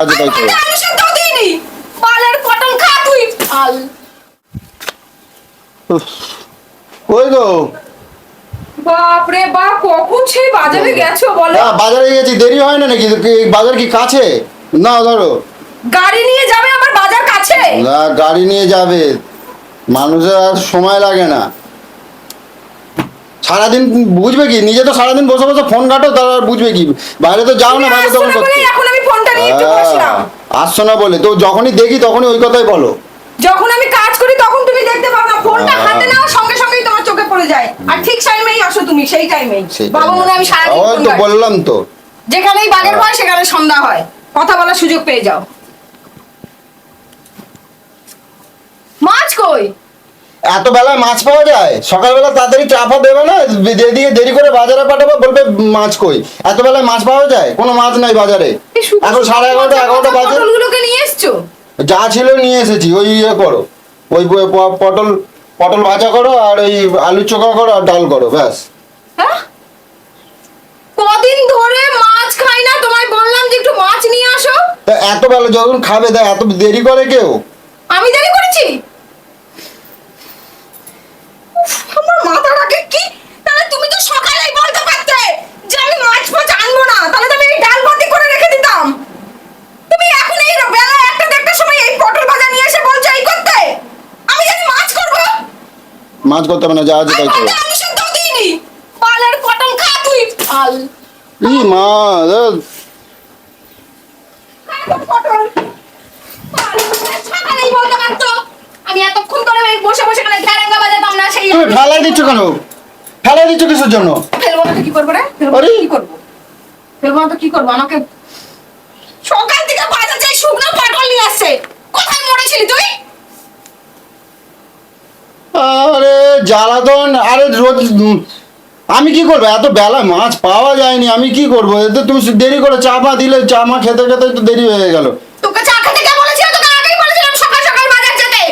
আজ তাই করো আলু সেদ্ধ দিইনি। পালের পটল খা তুই। আল। কই গো? বাপ বাপ কখন সেই বাজারে গেছো বলো? না বাজারে গেছি দেরি হয় না নাকি? বাজার কি কাছে? না ধরো। গাড়ি নিয়ে যাবে আমার বাজার কাছে? না গাড়ি নিয়ে যাবে। মানুষের আর সময় লাগে না। সারাদিন বুঝবে কি? নিজে তো সারাদিন বসে বসে ফোন কাটো তার আর বুঝবে কি? বাইরে তো যাও না বাইরে তখন করতে। ফোনটা নিয়ে একটু বসলাম আসছো না বলে। তো যখনই দেখি তখনই ওই কথাই বলো। যখন আমি কাজ করি তখন তুমি দেখতে পাও না ফোনটা। হাতে নাও সঙ্গে সঙ্গেই তোমার চোখে পড়ে যায়। আর ঠিক টাইমেই আসো তুমি সেই টাইমেই। বাবা মনে আমি ওই তো বললাম তো। যেখানেই বাগের হয় সেখানে সন্ধ্যা হয়। কথা বলার সুযোগ পেয়ে যাও। মাছ কই? এত বেলায় মাছ পাওয়া যায়? সকালবেলা তাড়াতাড়ি চাপা দেবে না? এদিকে দেরি করে বাজারে পাঠাবো বলবে মাছ কই? এত বেলায় মাছ পাওয়া যায়? কোনো মাছ নাই বাজারে। এখন সাড়ে এগারোটা এগারোটা বাজে। নিয়ে এসছো? যা ছিল নিয়ে এসেছি ওই ইয়ে করো। ওই পটল পটল ভাজা করো আর ওই আলু চোখা করো আর ডাল করো ব্যাস। হ্যাঁ? কদিন ধরে মাছ খাই না তোমায় বললাম যে একটু মাছ নিয়ে আসো। তা এত বেলা যখন খাবে তা এত দেরি করে কেউ? আমি জানি করেছি উফ, আমার মাথাটাকে কি তাহলে তুমি তো সকালেই বলতে পারতে যে আমি মাছ ফাছ আনব না তাহলে তো আমি এই ডাল ভাতি করে রেখে দিতাম তুমি এখন এই বেলা একটা দেড়টার সময় এই পটল ভাজা নিয়ে এসে বলছো এই করতে আমি জানি মাছ করব মাছ করতে হবে না যা আছে তাই করো। পালের পটল খা তুই আল। ই মা পাল, আমি এতক্ষণ ধরে বসে বাজাতাম না সেই তুমি ফেলাই দিচ্ছ কেন? ফেলাই দিচ্ছ কিসের জন্য? ফেলব না কি করব রে? ফেলব কি করব? ফেলব না তো কি করব? আমাকে সকাল থেকে বাজার যাই শুকনো পটল নিয়ে আসছে। কোথায় মরেছিলি তুই আরে জ্বালাতন, আরে রোজ আমি কি করব? এত বেলা মাছ পাওয়া যায়নি, আমি কি করব? এতে তুমি দেরি করে চা দিলে, চা মা খেতে খেতে একটু দেরি হয়ে গেল। তোকে চা খেতে কে বলেছিল তোকে আগেই বলেছিলাম সকাল সকাল বাজার যেতে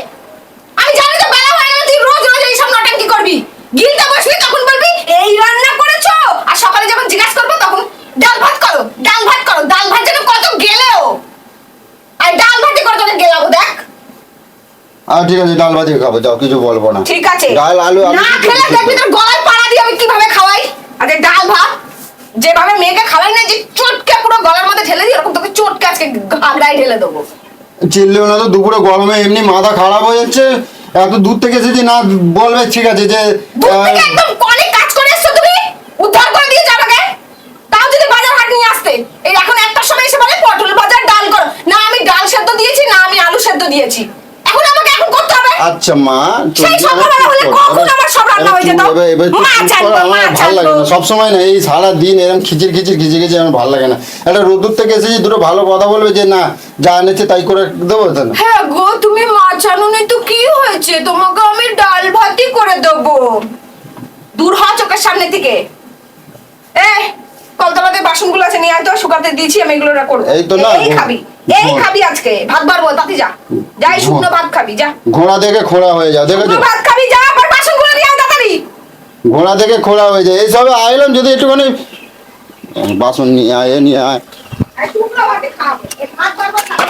আমি জানি তো বেলা হয়ে গেল তুই রোজ রোজ এইসব নটাঙ্কি করবি গিলতে বসবি তখন বলবি এই রান্না করেছ আর সকালে যখন জিজ্ঞাসা করব তখন ডাল ভাত করো ডাল ভাত করো ডাল ভাত যেন কত গেলেও আর ডাল ভাতি করে তোকে গেলাবো দেখ আর ঠিক আছে ডাল ভাজি খাব যাও কিছু বলব না। ঠিক আছে। ডাল আলু না খেলে দেখবি তোর গলায় পাড়া দিয়ে আমি কীভাবে খাওয়াই? আগে ডাল ভাত যেভাবে মেয়েকে খাওয়াই না যে চটকে পুরো গলার মধ্যে ঢেলে দিই এরকম তোকে চটকে আজকে ঘাগড়ায় ঢেলে দেবো। চিল্লেও না তো দুপুরে গরমে এমনি মাথা খারাপ হয়ে যাচ্ছে। এত দূর থেকে এসেছি না বলবে ঠিক আছে যে একদম অনেক কাজ করে এসছো তুমি? উদ্ধার করে দিয়ে যাবে তাও যদি বাজার হাট নিয়ে আসতে। এই এখন একটার সময় এসে বলে পটল বাজার ডাল করো। না আমি ডাল সেদ্ধ দিয়েছি না আমি আলু সেদ্ধ দিয়েছি। এবার- আমার সব লাগে না। এই সারা দিন এরকম খিচির খিচির খিচির খিচির আমার ভালো লাগে না। একটা রোদ্দুর থেকে এসেছি দুটো ভালো কথা বলবে যে না যা এনেছে তাই করে দেবো তো না। হ্যাঁ গো তুমি মাছ আনুনি তো কি হয়েছে? তোমাকে আমি ডাল ভাতই করে দেবো। দূর হ চোখের সামনে থেকে। এ কলতলাতে বাসনগুলো আছে নিয়ে আয় তো শুকাতে দিয়েছি আমি এগুলো করব। এই তো না, খাবি। এই। খাবি আজকে ভাত বার বল তাতে যা। যাই শুকনো ভাত খাবি যা। ঘোড়া দেখে খোড়া হয়ে শুকনো ভাত খাবি যা তাড়াতাড়ি। ঘোড়া দেখে খোড়া হয়ে যায়। এইসবে আইলাম যদি একটুখানি বাসন নিয়ে আয় এ নিয়ে আয়। আর শুকনো ভাতই খাব ভাত বার বল খাবি।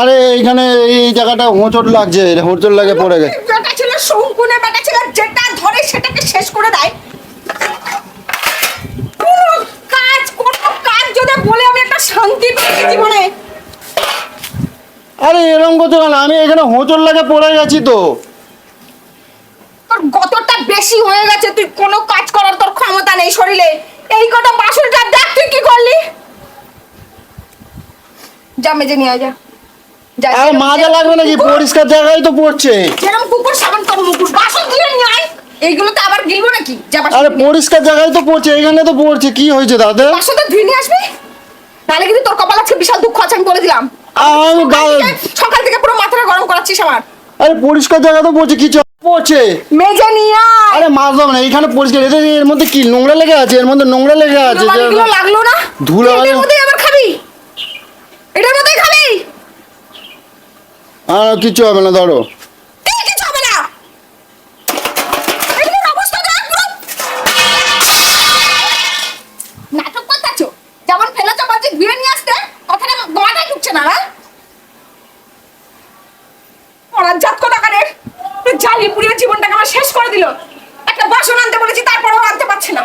আরে এইখানে এই জায়গাটা হোঁচট লাগছে হোঁচট লাগে পড়ে গেছে। বেটা ছিল শঙ্কুনে বেটা ছিল যেটা ধরে সেটাকে শেষ করে দেয়। কোনো কাজ কোনো কাজ যদি বলে আমি একটা শান্তি পেয়েছি জীবনে। আরে এরকম করছ কেন? আমি এখানে হোঁচট লাগে পড়ে গেছি তো। তোর গতটা বেশি হয়ে গেছে তুই কোনো কাজ করার তোর ক্ষমতা নেই শরীরে। এই কটা বাসনটা দেখ তুই কি করলি? যা মেজে নিয়ে যা, আর মাজা লাগবে নাকি? পরিষ্কার জায়গায় তো পড়ছে। যেরম কুকুর সাবান মুকুর বাসন ধুয়ে নিয়ে আয়। এইগুলোতে আবার গিলবো নাকি? আরে। পরিষ্কার জায়গায় তো পড়ছে এখানে তো পড়ছে কি হয়েছে দাদা বাসন তো ধুয়ে নিয়ে আসবি? তাহলে কিন্তু তোর কপাল আজকে বিশাল দুঃখ আছে আমি বলে দিলাম। সকাল থেকে- পুরো মাথাটা গরম করাচ্ছিস আমার। আরে পরিষ্কার জায়গা তো পড়ছে কিছু পড়ছে। মেজে নিয়ে আরে মাছ দাও না এখানে পরিষ্কার। এর মধ্যে কি নোংরা লেগে আছে? এর মধ্যে নোংরা লেগে আছে লাগল না? ধুলো আরে- মধ্যেই আবার খাবি? এটার মধ্যেই খাবি? আর ধরো। কিছু হবে না। পুড়িয়ে জীবনটাকে আমার শেষ করে দিল। একটা বাসন আনতে বলেছি, তারপরেও আনতে পারছে না।